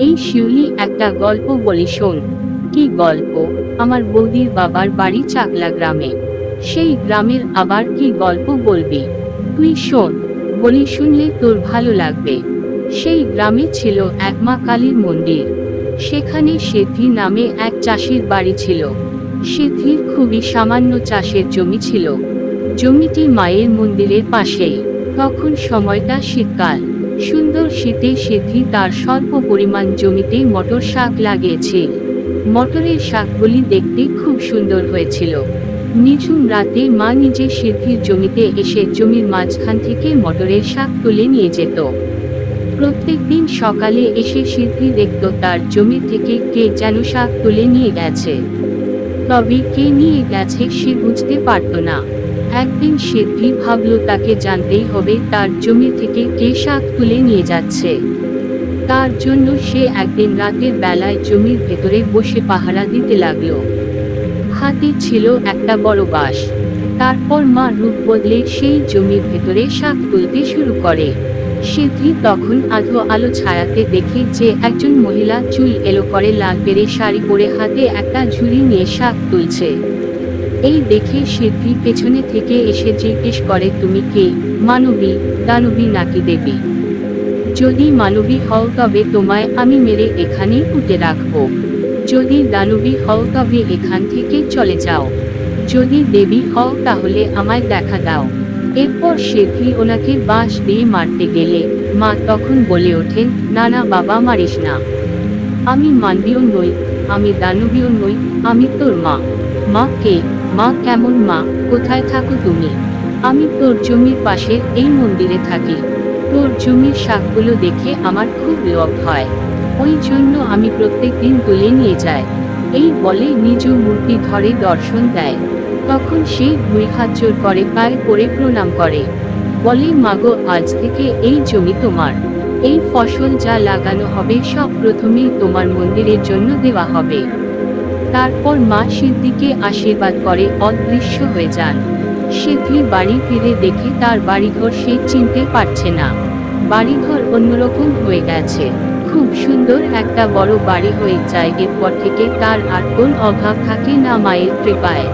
এই শিউলি একটা গল্প বলি শোন। কি গল্প? আমার বৌদির বাবার বাড়ি চাকলা গ্রামে। সেই গ্রামের আবার কি গল্প বলবি? তুই শোন, বলি শুনলে তোর ভালো লাগবে। সেই গ্রামে ছিল এক মা কালীর মন্দির। সেখানে সেদ্ধি নামে এক চাষির বাড়ি ছিল। সেদ্ধির খুবই সামান্য চাষের জমি ছিল। জমিটি মায়ের মন্দিরের পাশেই। তখন সময়টা শীতকাল। সুন্দর শীতে সেদ্ধি তার স্বল্প পরিমাণ জমিতে মটর শাক লাগিয়েছে। মটরের শাকগুলি দেখতে খুব সুন্দর হয়েছিল। নিঝুম রাতে মা নিজে সিদ্ধির জমিতে এসে জমির মাঝখান থেকে মটরের শাক তুলে নিয়ে যেত। প্রত্যেকদিন সকালে এসে সিদ্ধি দেখত তার জমি থেকে কে যেন শাক তুলে নিয়ে গেছে। তবে কে নিয়ে গেছে সে বুঝতে পারত না। একদিন সিদ্ধি ভাবল তাকে জানতেই হবে, তার জমি থেকে কে শাক তুলে নিয়ে যাচ্ছে। তার জন্য সে একদিন রাতের বেলায় জমির ভেতরে বসে পাহারা দিতে লাগল। হাতে ছিল একটা বড় বাঁশ। তারপর মা রূপ বদলে সেই জমির ভেতরে শাক তুলতে শুরু করে। সিদ্ধি তখন আধো আলো ছায়াতে দেখে যে একজন মহিলা চুল এলো করে লাল পেরে শাড়ি পরে হাতে একটা ঝুড়ি নিয়ে শাক তুলছে। এই দেখে সিদ্ধি পেছনে থেকে এসে জিজ্ঞেস করে, তুমি কে? মানবী, দানবী নাকি দেবী? যদি মানবী হও তবে তোমায় আমি মেরে এখানেই উঠে রাখব। যদি দানবী হও তবে এখান থেকে চলে যাও। যদি দেবী হও তাহলে আমায় দেখা দাও। এরপর শেঠি ওনাকে বাঁশ দিয়ে মারতে গেলে মা তখন বলে ওঠেন না না বাবা মারিস না। আমি মানবীয় নই, আমি দানবীয় নই, আমি তোর মা। মা কে? মা কেমন মা? কোথায় থাকো তুমি? আমি তোর জমির পাশের এই মন্দিরে থাকি। তোর জমির শাকগুলো দেখে আমার খুব লোভ হয়। ওই জন্য আমি প্রত্যেক দিন তুলে নিয়ে যাই। এই বলে নিজ মূর্তি ধরে দর্শন দেয়। তখন সে দুই হাত জোর করে পায়ে পড়ে প্রণাম করে। বলে, মাগো, আজ থেকে এই জমি তোমার। এই ফসল যা লাগানো হবে সব প্রথমেই তোমার মন্দিরের জন্য দেওয়া হবে। তারপর মা সিদ্ধিকে আশীর্বাদ করে অদৃশ্য হয়ে যান। সিদ্ধি বাড়ি ফিরে দেখে তার বাড়িঘর সে চিনতে পারছে না। বাড়িঘর অন্যরকম হয়ে গেছে। খুব সুন্দর একটা বড় বাড়ি হয়ে যায়, এরপর থেকে তার আর কোন অভাব থাকে না মায়ের কৃপায়।